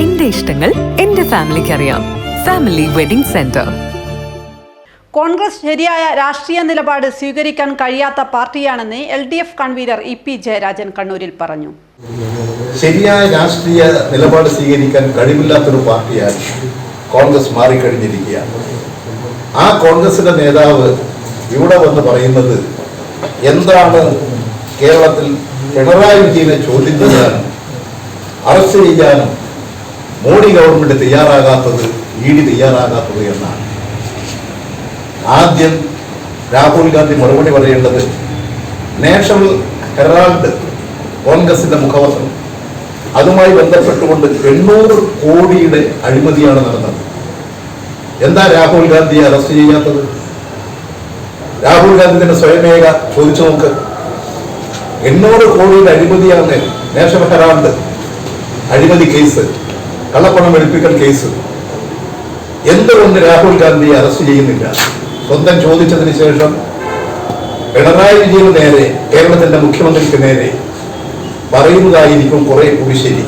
എന്റെ ഇഷ്ടങ്ങൾ എന്റെ ഫാമിലിക്ക് അറിയാം ഫാമിലി വെഡിംഗ് സെന്റർ കോൺഗ്രസ് ശരിയായ രാഷ്ട്രീയ നിലപാട് സ്വീകരിക്കാൻ കഴിയാത്ത പാർട്ടിയാണെന്ന് L D F convener E P Jayarajan കണ്ണൂരിൽ പറഞ്ഞു. ശരിയായ രാഷ്ട്രീയ നിലപാട് സ്വീകരിക്കാൻ കഴിവില്ലാത്തൊരു പാർട്ടിയായി കോൺഗ്രസ് മാറിക്കഴിഞ്ഞിരിക്കുകയാണ്. ആ കോൺഗ്രസിന്റെ നേതാവ് ഇവിടെ വന്ന് പറയുന്നത് എന്താണ് കേരളത്തിൽ പിണറായി വിജയനെ ചോദ്യം ചെയ്യാനും അറസ്റ്റ് ചെയ്യാനും മോഡി ഗവൺമെന്റ് തയ്യാറാകാത്തത് ഇ ഡി തയ്യാറാകാത്തത് എന്നാണ്. ആദ്യം രാഹുൽ ഗാന്ധി മറുപടി പറയേണ്ടത് നാഷണൽ ഹെറാൾഡ് കോൺഗ്രസിന്റെ മുഖപത്രം അതുമായി ബന്ധപ്പെട്ടുകൊണ്ട് എണ്ണൂറ് കോടിയുടെ അഴിമതിയാണ് നടന്നത്. എന്താ രാഹുൽ ഗാന്ധിയെ അറസ്റ്റ് ചെയ്യാത്തത്? രാഹുൽ ഗാന്ധി തന്നെ സ്വയമേക ചോദിച്ചു നോക്ക്. എണ്ണൂറ് കോടിയുടെ അഴിമതിയാണ് നാഷണൽ ഹെറാൾഡ് അഴിമതി കേസ്. കള്ളപ്പണം വെളുപ്പിക്കൽ കേസ് എന്തുകൊണ്ട് രാഹുൽ ഗാന്ധിയെ അറസ്റ്റ് ചെയ്യുന്നില്ല? സ്വന്തം ചോദിച്ചതിന് ശേഷം പിണറായി വിജയന് നേരെ കേരളത്തിന്റെ മുഖ്യമന്ത്രിക്ക് നേരെ പറയുന്നതായിരിക്കും കുറെ കൂടി ശരി